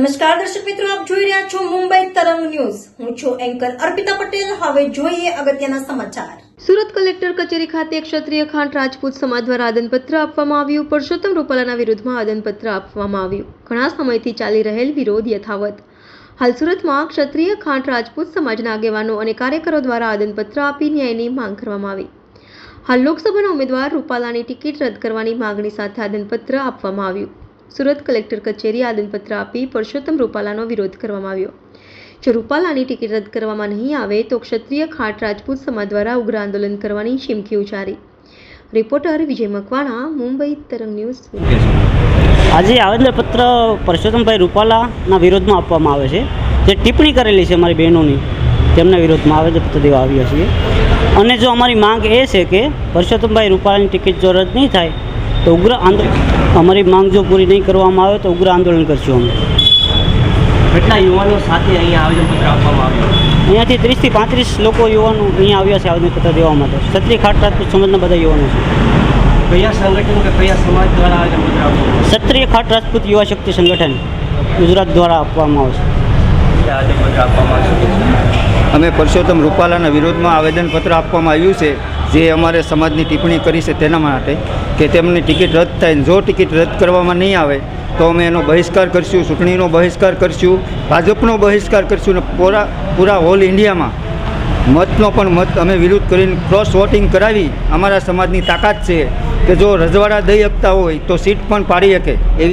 નમસ્કાર દર્શક મિત્રો, આપ જોઈ રહ્યા છો મુંબઈ તરંગ ન્યૂઝ. હું છું એન્કર અર્પિતા પટેલ. હવે જોઈએ અગત્યના સમાચાર. સુરત કલેક્ટર કચેરી ખાતે ક્ષત્રિય ખાંડ રાજપૂત સમાજ દ્વારા આદનપત્ર આપવામાં આવ્યું. પરસોત્તમ રૂપાલાના વિરોધમાં આદનપત્ર આપવામાં આવ્યું. ઘણા સમયથી ચાલી રહેલ વિરોધ યથાવત. હાલ સુરતમાં ક્ષત્રિય ખાંડ રાજપૂત સમાજના આગેવાનો અને કાર્યકરો દ્વારા આદનપત્ર આપી ન્યાયની માંગ કરવામાં આવી. હાલ લોકસભાના ઉમેદવાર રૂપાલાની ટિકિટ રદ કરવાની માગણી સાથે આદનપત્ર આપવામાં આવ્યું. સુરત કલેક્ટર કચેરી આદનપત્ર આપી પરસોત્તમ રૂપાલાનો વિરોધ કરવામાં આવ્યો. જો રૂપાલાની ટિકિટ રદ કરવામાં નહીં આવે, તો ક્ષત્રિય ખાટ રાજપૂત સમાજ દ્વારા ઉગ્ર આંદોલન કરવાની ચીમકી ઉચ્ચારી. રિપોર્ટર વિજય મકવાણા, મુંબઈ તરંગ ન્યૂઝ આજે આવેદનપત્ર પરસોત્તમભાઈ રૂપાલાના વિરોધમાં આપવામાં આવે છે. જે ટિપ્પણી કરેલી છે અમારી બહેનોની, તેમના વિરોધમાં આવેદનપત્ર દેવા આવ્યા છીએ. અને જો અમારી માંગ એ છે કે પરસોત્તમભાઈ રૂપાલાની ટિકિટ જો રદ નહીં થાય તો ઉગ્ર આંદોલન અમારી માંગ જો પૂરી નહીં કરવામાં આવે તો ઉગ્ર આંદોલન કરશું અમે. કેટલા યુવાનો સાથે અહીંયા આવેદનપત્ર આપવામાં આવ્યું? અહીંયાથી ત્રીસથી પાંત્રીસ લોકો યુવાનો અહીંયા આવ્યા છે આવેદનપત્ર દેવા માટે. ક્ષત્રિય ખાટ રાજપૂત સમાજના બધા યુવાનો છે. કયા સંગઠન કે કયા સમાજ દ્વારા આવેદનપત્ર આપવામાં ક્ષત્રિય ખાટ રાજપૂત યુવા શક્તિ સંગઠન ગુજરાત દ્વારા આપવામાં આવશે આવેદનપત્ર આપવામાં આવશે અમે પરસોત્તમ રૂપાલાના વિરોધમાં આવેદનપત્ર આપવામાં આવ્યું છે. જે અમારે સમાજની ટિપ્પણી કરી છે તેના માટે કે તેમની ટિકિટ રદ થાય જો ટિકિટ રદ કરવામાં નહીં આવે, તો અમે એનો બહિષ્કાર કરીશું, ચૂંટણીનો બહિષ્કાર કરીશું, ભાજપનો બહિષ્કાર કરીશું ને પૂરા પૂરા ઓલ ઇન્ડિયામાં મતનો પણ મત અમે વિરોધ કરીને ક્રોસ વોટિંગ કરાવી. અમારા સમાજની તાકાત છે કે જો રજવાડા દઈ શકતા હોય તો સીટ પણ પાડી શકે એવી